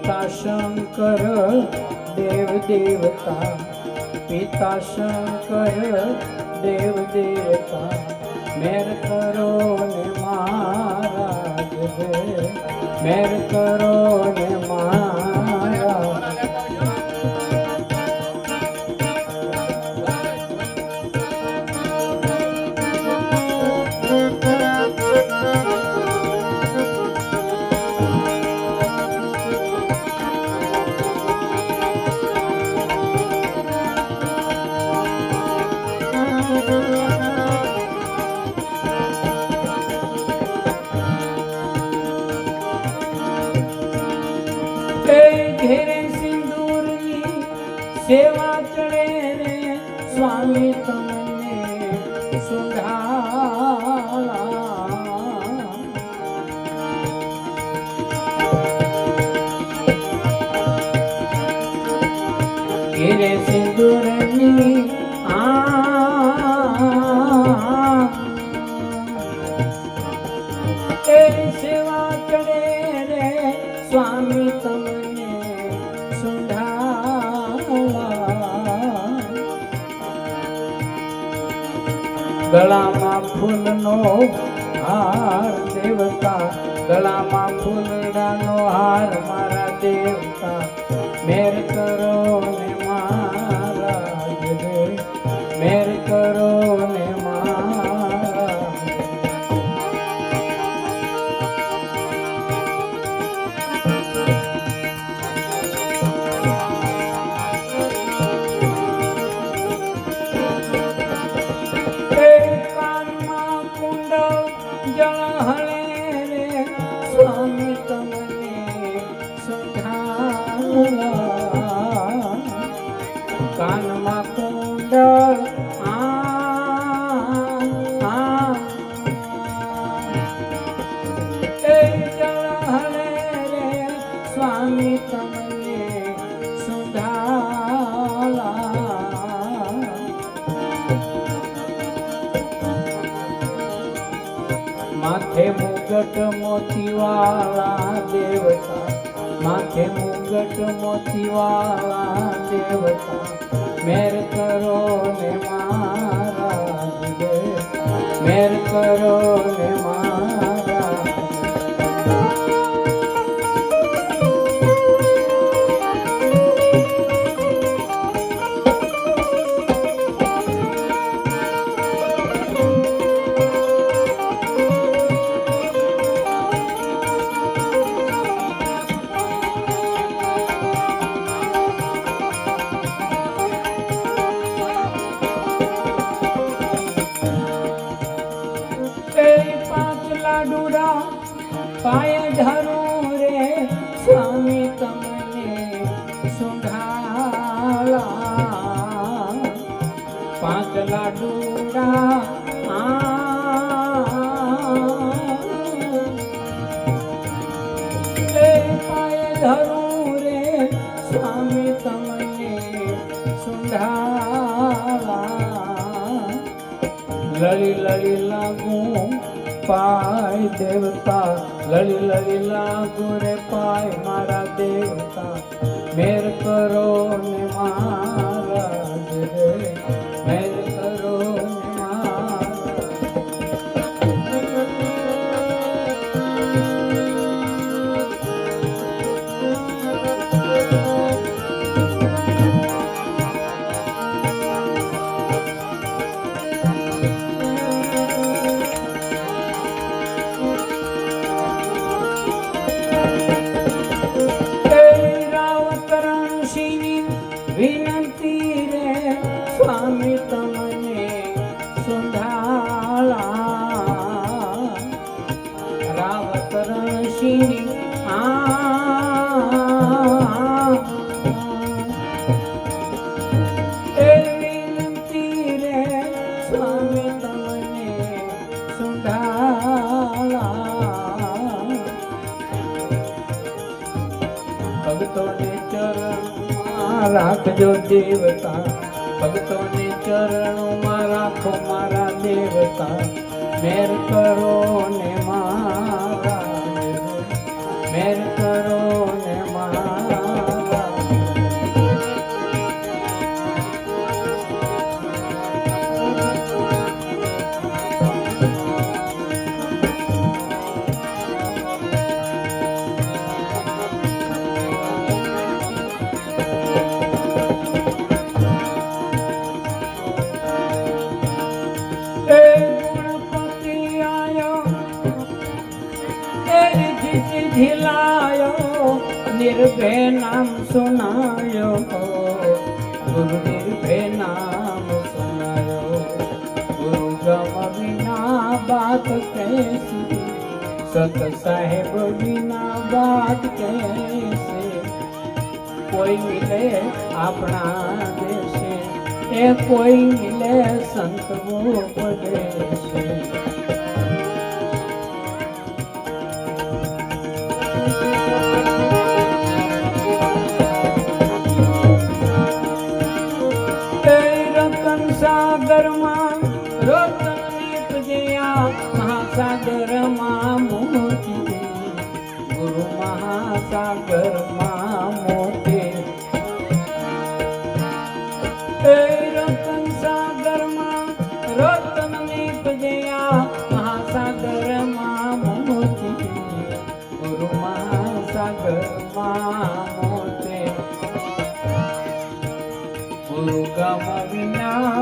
પિતા શંકર દેવ દેવતા પિતા શંકર દેવ દેવતા મેર કરો ને મહારાજ દે મેર કરો ને સેવા ચડે રે સ્વામી તમને સુધાળા ઘેરે સિંદૂરની આ તેરી સેવા ચડે રે સ્વામી તમને ગળામાં ફૂલનો હાર દેવતા ગળામાં ફૂલડાનો હાર મારા દેવતા. મેર કરો માથે મુગટ મોતીવાળા દેવતા માથે મુગટ મોતીવાળા દેવતા. મેર કરો ને મારા મેર કરો ને મહારાજ પાંચ લાડુડા પાય ધરું રે, સ્વામી તમને સુંધાળા પાંચલા એ પાય ધરું રે, સ્વામી તમને સુંધાળા લળી લળી લાગુ પાય દેવતા, લળી લળી લાગુ રે પાય મારા દેવતા. મેર કરો ને મહારાજ રે મેર વિનંતી રે સ્વામી તમને સુંધાળા રાવતરણ સિંહની ચરણમાં રાખજો દેવતા ભક્તોને ચરણોમાં રાખો મારા દેવતા. મેર કરો ને મહારાજ નામ સુનાયો ગુરુ નિર્ભય નામ સુનાયો ગુરુ ગમ વિના બાત કૈસી સત સાહેબ વિના બાત કૈસે કોઈ મિલે આપણા દેશે એ કોઈ મિલે સંત વો ઉપદેશે